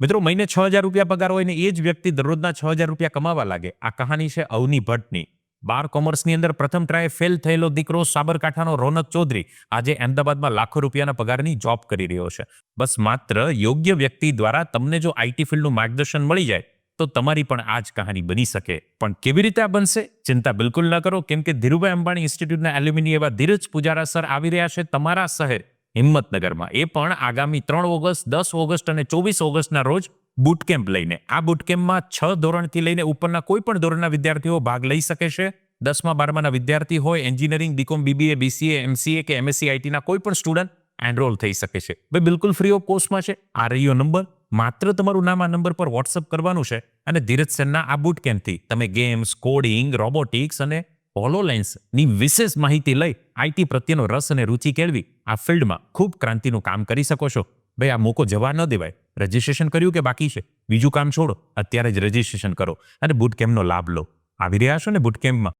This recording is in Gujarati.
મિત્રો, મહિને છ હજાર રૂપિયા પગાર હોય ને એ જ વ્યક્તિ દરરોજના છ હજાર રૂપિયા કમાવા લાગે. આ કહાની છે અવની ભટ્ટની. બાર કોમર્સની અંદર પ્રથમ ટ્રાય ફેલ થયેલો દીકરો સાબરકાંઠાનો રોનક ચૌધરી આજે અમદાવાદમાં લાખો રૂપિયાના પગારની જોબ કરી રહ્યો છે. બસ માત્ર યોગ્ય વ્યક્તિ દ્વારા તમને જો આઈટી ફિલ્ડનું માર્ગદર્શન મળી જાય, તો તમારી પણ આ જ કહાની બની શકે. પણ કેવી રીતે આ બનશે? ચિંતા બિલકુલ ન કરો, કેમ કે ધીરુભાઈ અંબાણી ઇન્સ્ટિટ્યૂટના એલ્યુમિની એવા ધીરજ પુજારા સર આવી રહ્યા છે તમારા શહેર હિંમતનગરમાં. એ પણ આગામી ત્રણ ઓગસ્ટ, દસ ઓગસ્ટ અને ચોવીસ ઓગસ્ટના રોજ બુટ કેમ્પ લઈને. આ બુટ કેમ્પમાં છ ધોરણથી લઈને ઉપરના કોઈ પણ ધોરણના વિદ્યાર્થીઓ ભાગ લઈ શકે છે. દસમા, બારમાના વિદ્યાર્થી હોય, engineering BCom BBA BCA MCA કે એમએસસી આઈટીના કોઈ પણ સ્ટુડન્ટ એનરોલ થઈ શકે છે. ભાઈ, બિલકુલ ફ્રી ઓફ કોસ્ટમાં છે. આ રહ્યો નંબર માત્ર તમારું નામ આ નંબર પર વોટ્સઅપ કરવાનું છે અને ધીરજ સેનના આ બુટ કેમ્પથી તમે ગેમ્સ કોડિંગ રોબોટિક્સ અને હોલોલેન્સની વિશેષ માહિતી લઈ આઈટી પ્રત્યેનો રસ અને રુચિ કેળવી આ ફિલ્ડમાં ખૂબ ક્રાંતિનું કામ કરી શકો છો. ભાઈ આ મોકો જવા ન દેવાય. રજીસ્ટ્રેશન કર્યું કે બાકી છે? બીજું કામ છોડો. અત્યારે જ રજીસ્ટ્રેશન કરો અને બુટ કેમ્પનો લાભ લો. આવી રહ્યા છો ને બુટ કેમ્પમાં